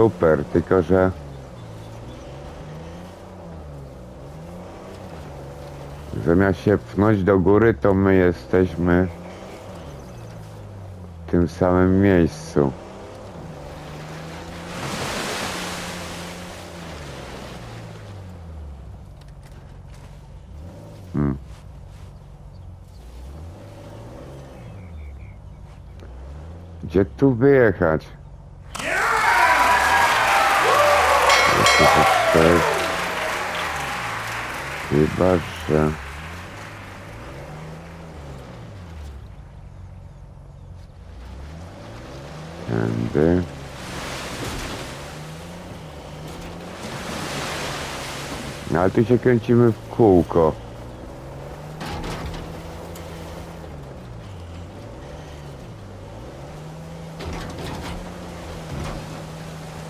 super, tylko że... Zamiast się pchnąć do góry, to my jesteśmy w tym samym miejscu. Hmm. Gdzie tu wyjechać? Jest... Chyba, że... Tędy. No ale tu się kręcimy w kółko.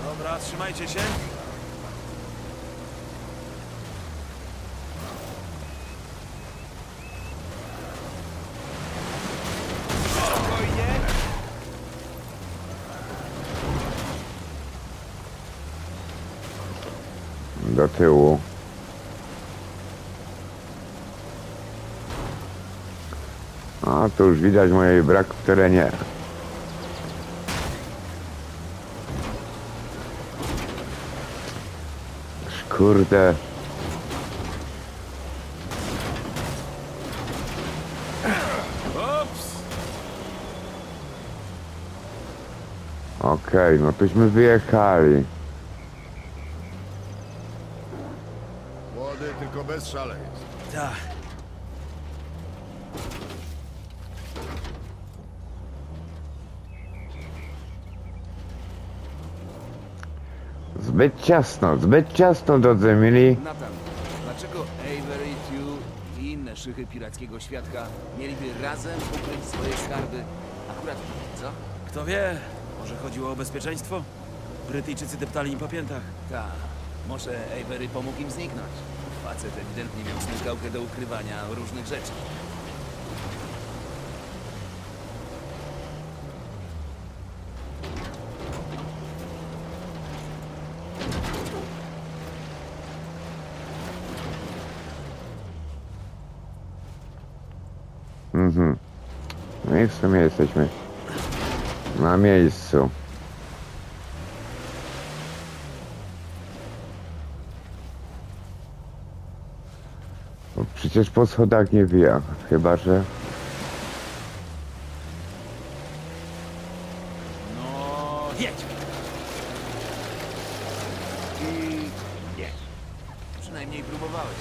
Dobra, trzymajcie się. Spokojnie. do tyłu. Tu już widać mojej brak w terenie. Kurde. Okej, no tośmy wyjechali. Młody, tylko bez szaleństw. Tak. Zbyt ciasno, zbyt ciasno drodzy mili. Nathan, dlaczego Avery, Tew i inne szychy pirackiego świadka mieliby razem ukryć swoje skarby akurat tu, co? Kto wie, może chodziło o bezpieczeństwo? Brytyjczycy deptali im po piętach. Ta, może Avery pomógł im zniknąć. Facet ewidentnie miał smykałkę do ukrywania różnych rzeczy. Mhm. No i w sumie jesteśmy na miejscu. Bo przecież po schodach nie wija, chyba że... No, jedź! I nie. Przynajmniej próbowałeś.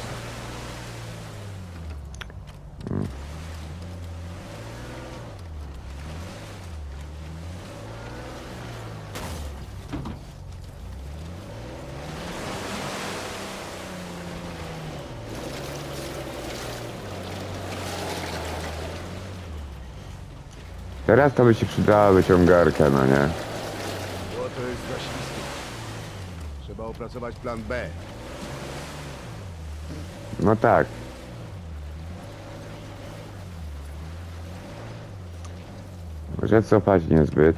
Teraz to by się przydała wyciągarka, no nie? Bo to jest za śliskie. Trzeba opracować plan B. No tak. Może cofać niezbyt.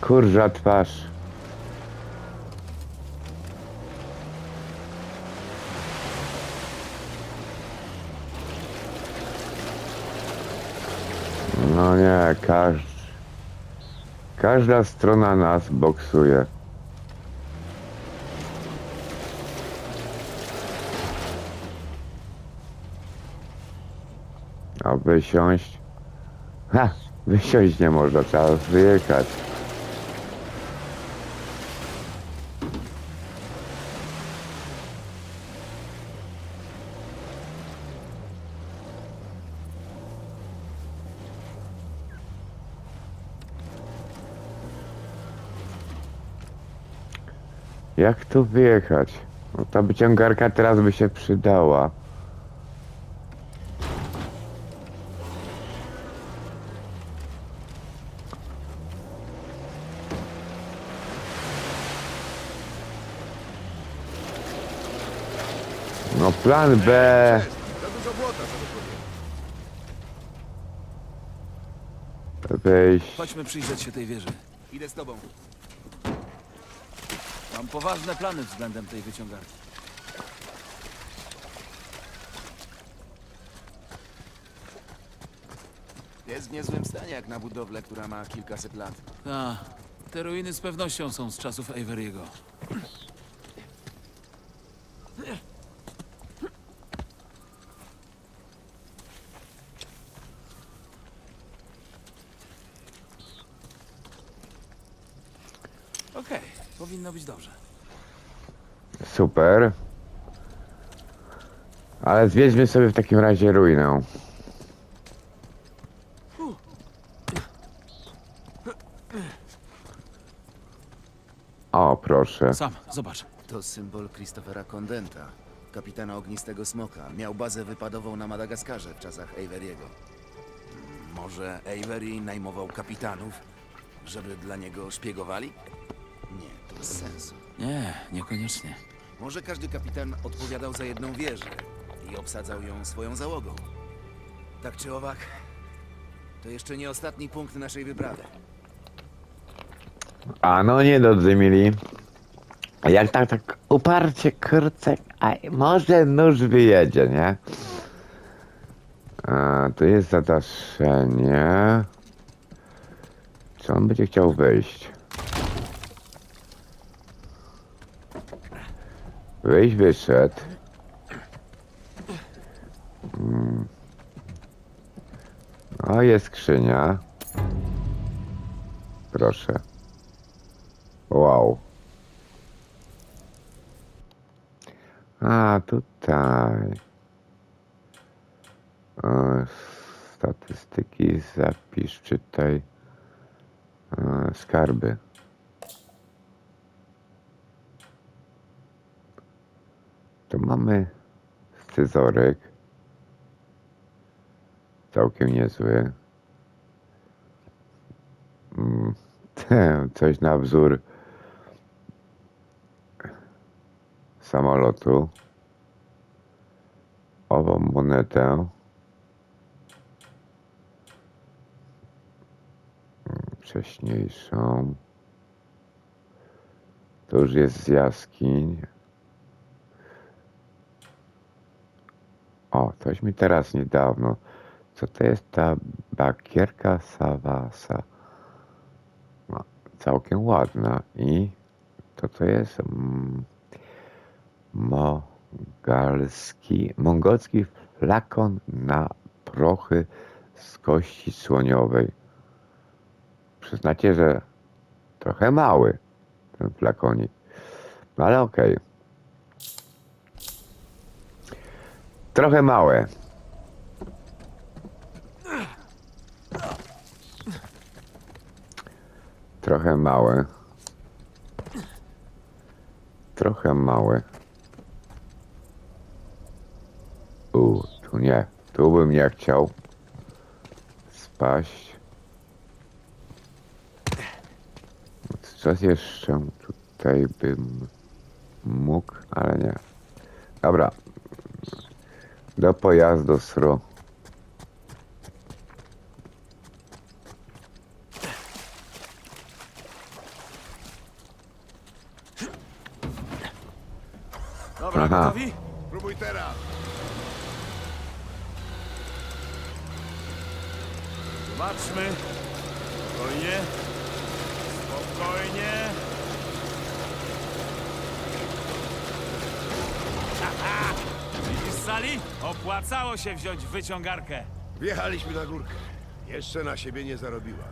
Kurża twarz. Każdy. Każda strona nas boksuje. A wysiąść? Ha! Wysiąść nie można, trzeba wyjechać. Jak tu wyjechać? No, ta wyciągarka teraz by się przydała. No plan B. Wejść. Chodźmy przyjrzeć się tej wieży. Idę z tobą. Mam poważne plany względem tej wyciągarki. Jest w niezłym stanie jak na budowlę, która ma kilkaset lat. A, te ruiny z pewnością są z czasów Averiego. Okej, być dobrze. Super. Ale zwiedźmy sobie w takim razie ruinę. O, proszę. Sam, zobacz. To symbol Christophera Condenta, kapitana Ognistego Smoka. Miał bazę wypadową na Madagaskarze w czasach Averiego. Może Avery najmował kapitanów, żeby dla niego szpiegowali? Nie, to bez sensu. Nie, niekoniecznie. Może każdy kapitan odpowiadał za jedną wieżę i obsadzał ją swoją załogą. Tak czy owak, to jeszcze nie ostatni punkt naszej wyprawy. A no nie, drodzy mili. Jak tak, tak uparcie kurczę, a może nóż wyjedzie, nie? A, to jest zadaszenie. Czy on będzie chciał wyjść? Wyjść, wyszedł. Mm. O, jest skrzynia. Proszę. Wow. A, tutaj. Statystyki, zapisz, czytaj. E, skarby. Tu mamy scyzoryk. Całkiem niezły. Mm, coś na wzór samolotu. Ową monetę. Wcześniejszą. To już jest z jaskiń. O, coś mi teraz niedawno. Co to jest ta bakierka Sawasa? No, całkiem ładna. I to to jest? Mm, Mongalski, mongolski flakon na prochy z kości słoniowej. Przyznacie, że trochę mały ten flakonik. No ale okej. Trochę małe. Trochę małe. Trochę małe. U, tu nie. Tu bym nie chciał spaść. Coś jeszcze tutaj bym mógł, ale nie. Dobra. Do pojazdu sru. Dobra, Aha. gotowi? Się wziąć wyciągarkę. Wjechaliśmy na górkę. Jeszcze na siebie nie zarobiła.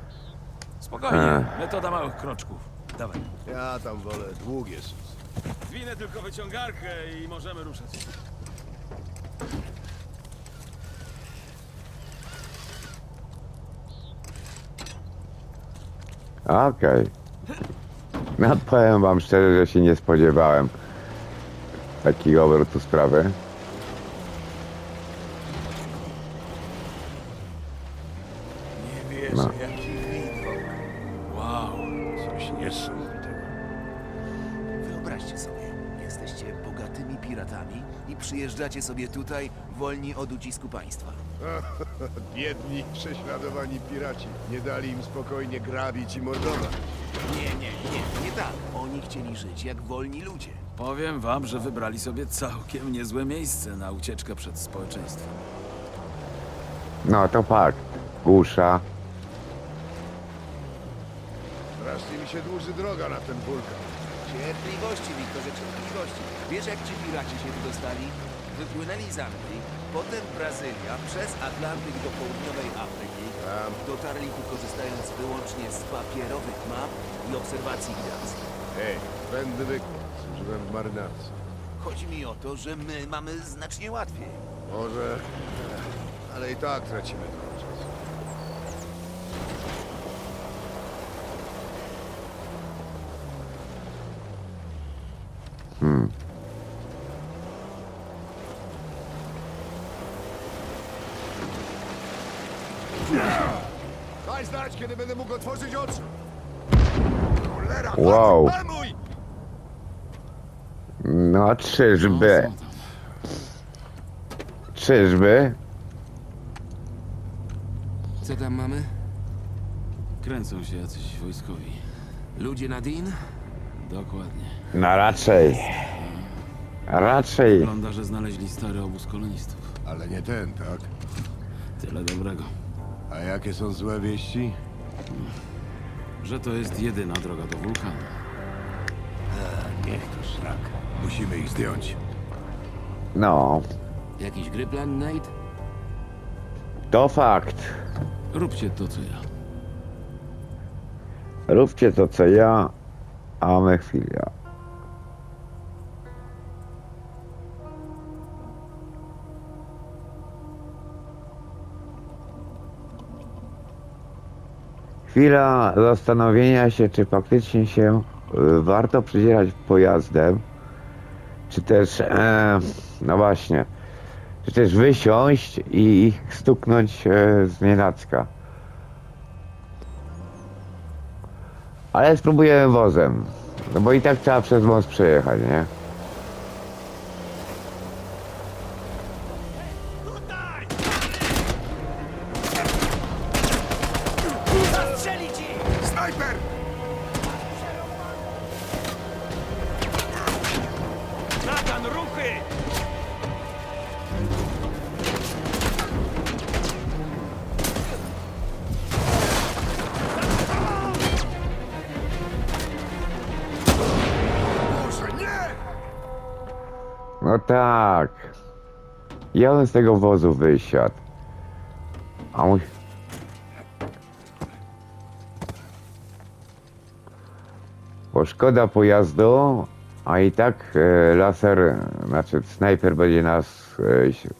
Spokojnie. Metoda małych kroczków. Dawaj. Ja tam wolę długie sus. Zwinę tylko wyciągarkę i możemy ruszać. Okej. No powiem wam szczerze, że się nie spodziewałem takiego obrotu sprawy. Przyjeżdżacie sobie tutaj wolni od ucisku państwa. Biedni, prześladowani piraci. Nie dali im spokojnie grabić i mordować. Nie, nie, nie, nie tak. Oni chcieli żyć jak wolni ludzie. Powiem wam, że wybrali sobie całkiem niezłe miejsce na ucieczkę przed społeczeństwem. No to fakt. Gusza. Strasznie mi się dłuży droga na ten wulkan. Cierpliwości, Wiktorze, cierpliwości. Wiesz, jak ci piraci się tu dostali? Wypłynęli z Anglii, potem Brazylia, przez Atlantyk do południowej Afryki. Tam. Dotarli tu korzystając wyłącznie z papierowych map i obserwacji gwiazd. Hej, będę wykład. Służyłem w marynarce. Chodzi mi o to, że my mamy znacznie łatwiej. Może... Ale i tak tracimy trochę czasu. Hmm. Daj znać, kiedy będę mógł otworzyć oczy. Cholera, Wow. No czyżby. Czyżby? Co tam mamy? Kręcą się jacyś wojskowi. Ludzie na Dean? Dokładnie. No raczej. Raczej. Wygląda, że znaleźli stary obóz kolonistów. Ale nie ten, tak? Tyle dobrego. A jakie są złe wieści? Że to jest jedyna droga do wulkanu. Niech to szlak. Musimy ich zdjąć. No, Jakiś gry plan, Nate? to fakt. Róbcie to, co ja. Róbcie to co ja, a my chwila. Chwila zastanowienia się, czy faktycznie się y, warto przedzierać pojazdem, czy też, e, no właśnie, czy też wysiąść i ich stuknąć e, z nienacka. Ale spróbujemy wozem. No bo i tak trzeba przez most przejechać, nie? Ja bym z tego wozu wysiadł. A mój... Bo szkoda pojazdu, a i tak e, laser, znaczy snajper będzie nas... E,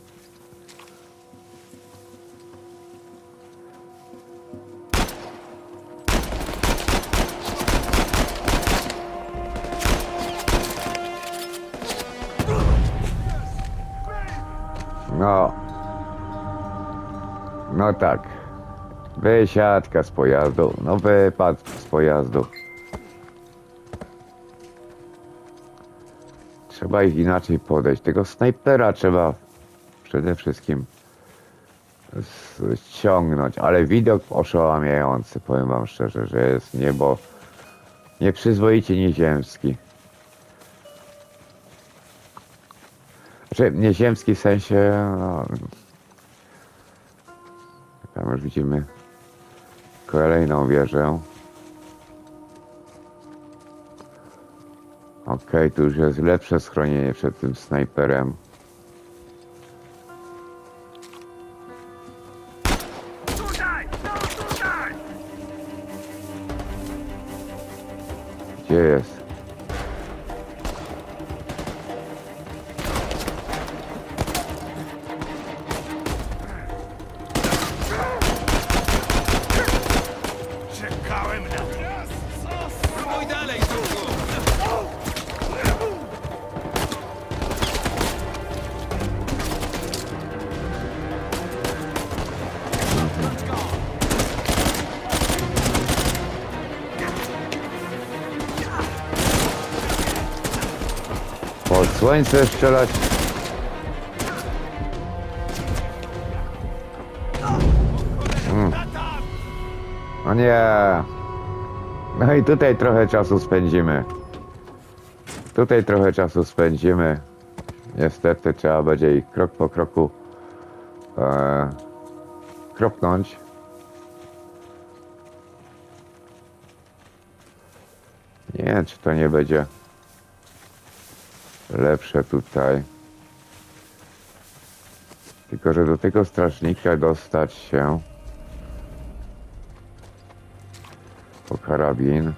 No tak. Wysiadka z pojazdu. No wypad z pojazdu. Trzeba ich inaczej podejść. Tego snajpera trzeba przede wszystkim ściągnąć. Ale widok oszałamiający, powiem wam szczerze, że jest niebo nieprzyzwoicie nieziemski. Znaczy, nieziemski w sensie, no, tam już widzimy kolejną wieżę. Okej, tu już jest lepsze schronienie przed tym snajperem. Gdzie jest? Słońce strzelać. Mm. O nie. No i tutaj trochę czasu spędzimy. Tutaj trochę czasu spędzimy. Niestety trzeba będzie ich krok po kroku e, kropnąć. Nie czy to nie będzie lepsze tutaj. Tylko, że do tego strażnika dostać się po karabin.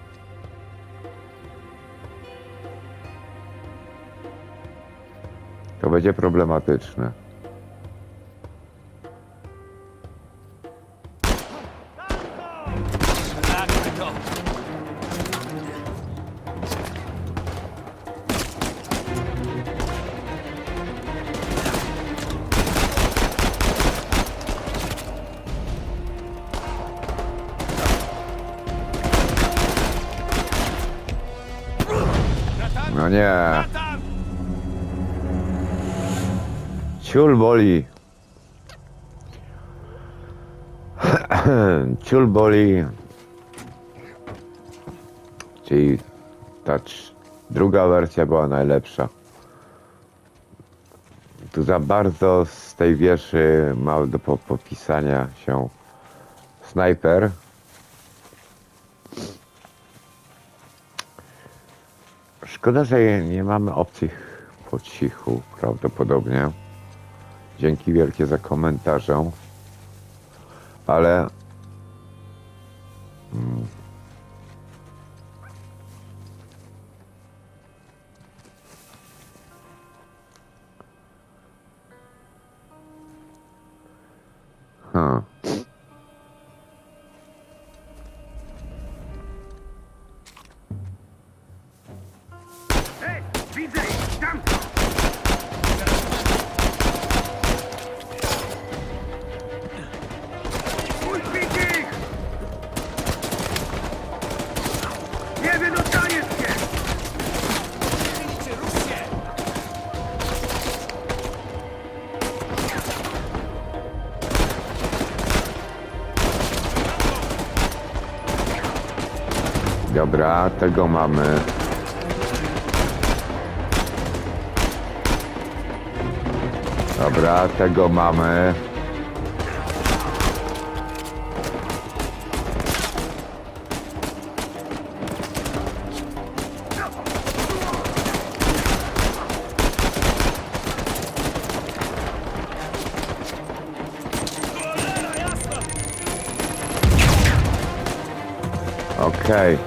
To będzie problematyczne. Boli. Ciul boli. Czyli ta druga wersja była najlepsza. Tu za bardzo z tej wieży ma do po- popisania się snajper. Szkoda, że nie mamy opcji po cichu prawdopodobnie. Dzięki wielkie za komentarze. Ale mm, Ha. Dobra, tego mamy. Dobra, tego mamy. Okej.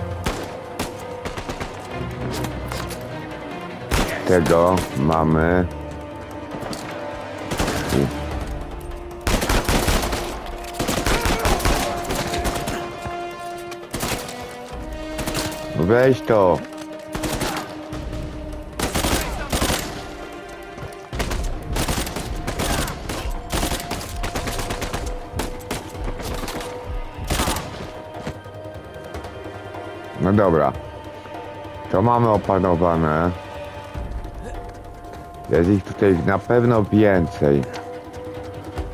Tego mamy. Weź to. Dobra. To mamy opanowane. Jest ich tutaj na pewno więcej.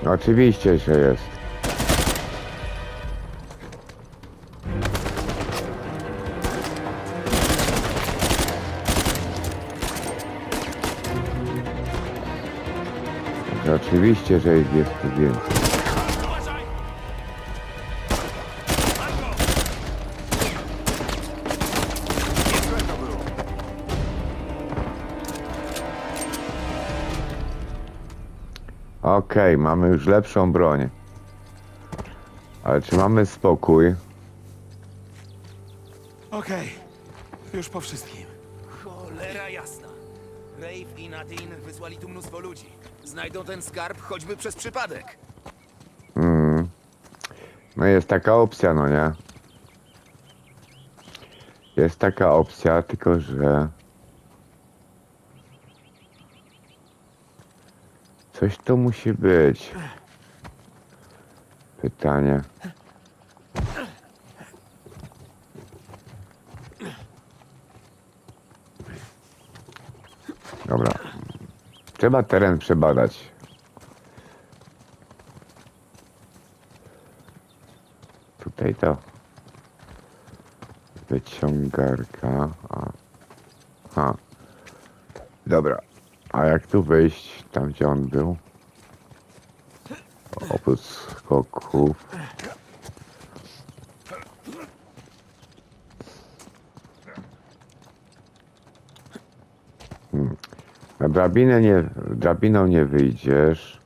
No oczywiście, że jest. Oczywiście, że ich jest tu więcej. Okej, mamy już lepszą broń. Ale czy mamy spokój? Okej, już po wszystkim. Cholera jasna. Rafe i Nadine wysłali tu mnóstwo ludzi. Znajdą ten skarb choćby przez przypadek. Mm. No jest taka opcja, no nie? Jest taka opcja, tylko że... Coś to musi być. Pytanie. Dobra. Trzeba teren przebadać. Tutaj to. Wyciągarka. A. Dobra. A jak tu wyjść? Tam gdzie on był? Oprócz skoków. Hmm. Na drabinę nie, drabiną nie wyjdziesz.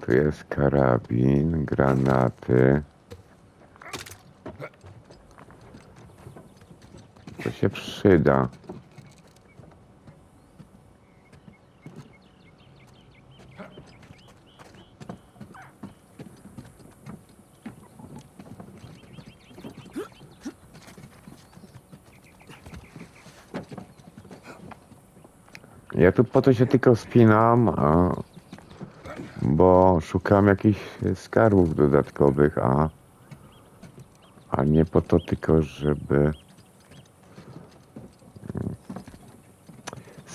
Tu jest karabin, granaty. To się przyda. Ja tu po to się tylko spinam, a, bo szukam jakichś skarbów dodatkowych, a, a nie po to tylko, żeby mm,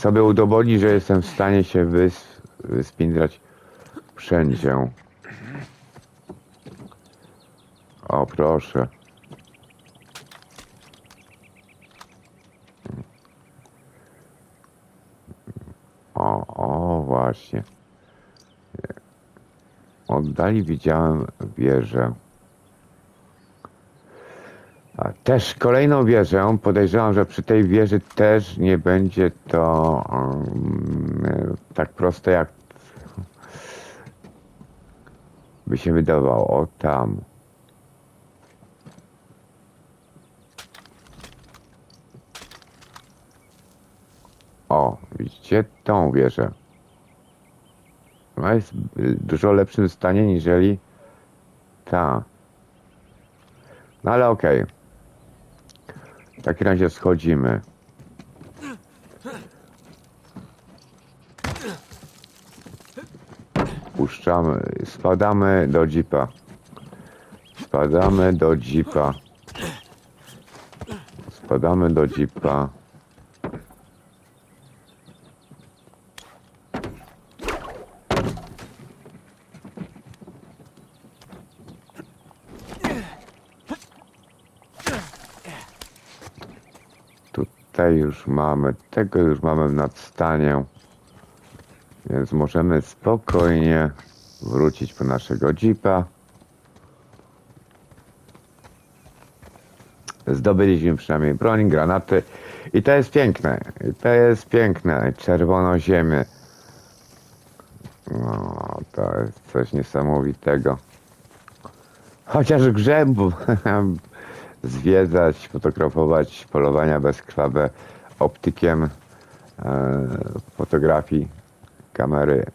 sobie udowodnić, że jestem w stanie się wys, wyspindrać wszędzie. O, proszę. O, o, właśnie. Oddali widziałem wieżę. A też kolejną wieżę. Podejrzewam, że przy tej wieży też nie będzie to um, tak proste jak by się wydawało. O tam. O, widzicie tą wieżę. Ona jest w dużo lepszym stanie niżeli ta. No ale okej. W takim razie schodzimy. Puszczamy, spadamy do jeepa. Spadamy do jeepa. Spadamy do jeepa. Tutaj już mamy, tego już mamy w nadstanie. Więc możemy spokojnie wrócić po naszego jeepa. Zdobyliśmy przynajmniej broń, granaty. I to jest piękne. I to jest piękne. Czerwono ziemię. No, to jest coś niesamowitego. Chociaż grzębu zwiedzać, fotografować polowania bezkrwawe optykiem e, fotografii, kamery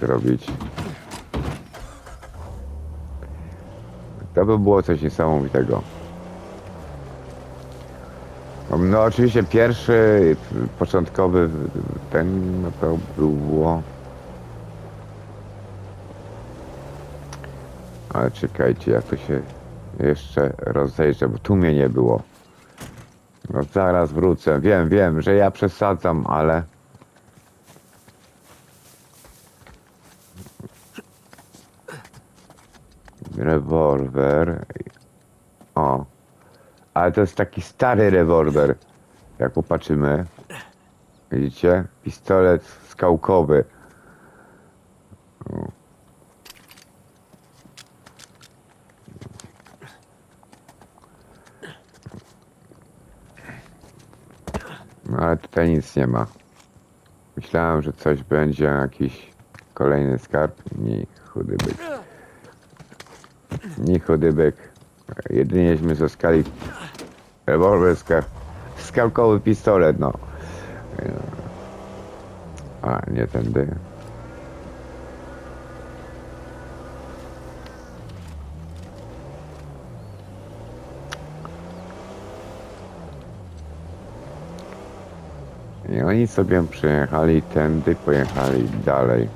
zrobić. To by było coś niesamowitego. No oczywiście pierwszy, początkowy ten no to było... Ale czekajcie, ja tu się jeszcze rozejrzę, bo tu mnie nie było. No zaraz wrócę. Wiem, wiem, że ja przesadzam, ale... Rewolwer. O. Ale to jest taki stary rewolwer. Jak popatrzymy. Widzicie? Pistolet skałkowy. No ale tutaj nic nie ma. Myślałem, że coś będzie, jakiś kolejny skarb. Nie, chudy byk. Nie chudy byk. Jedynieśmy zyskali rewolwer, ska, skałkowy pistolet, no. A, nie tędy. I oni sobie przejechali tędy, pojechali dalej.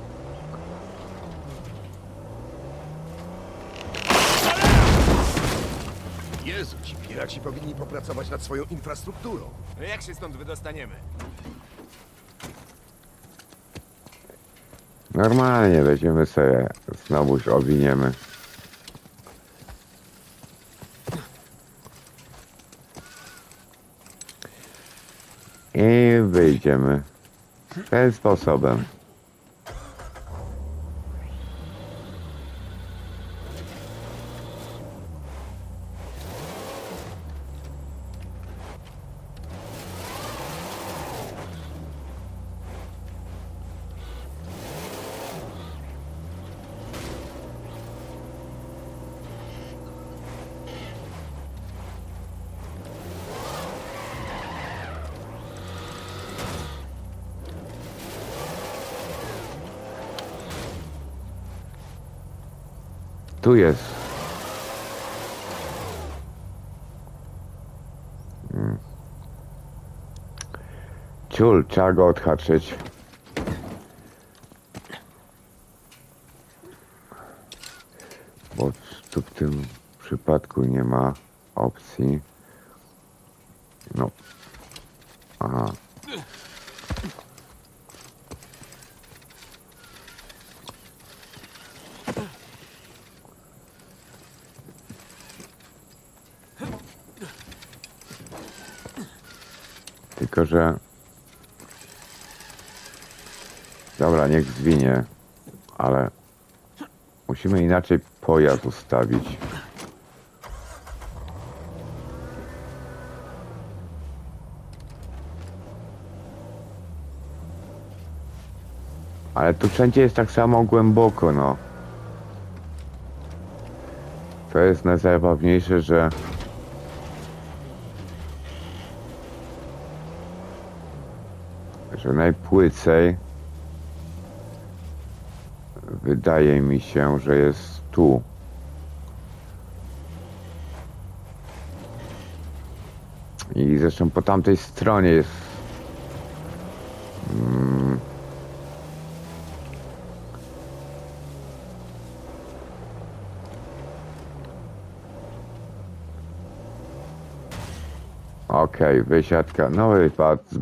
Jezu, ci piraci powinni popracować nad swoją infrastrukturą. No jak się stąd wydostaniemy? Normalnie będziemy sobie znowuż owiniemy. I wyjdziemy. Tym sposobem. Tu jest. Mm. Ciul, trzeba go odhaczyć. Bo tu w tym przypadku nie ma opcji. No. Aha. Tylko, że... Dobra, niech zwinie, ale musimy inaczej pojazd ustawić. Ale tu wszędzie jest tak samo głęboko, no. To jest najzabawniejsze, że... że najpłycej wydaje mi się, że jest tu. I zresztą po tamtej stronie jest. Mm, Okej, wysiadka. No wypad z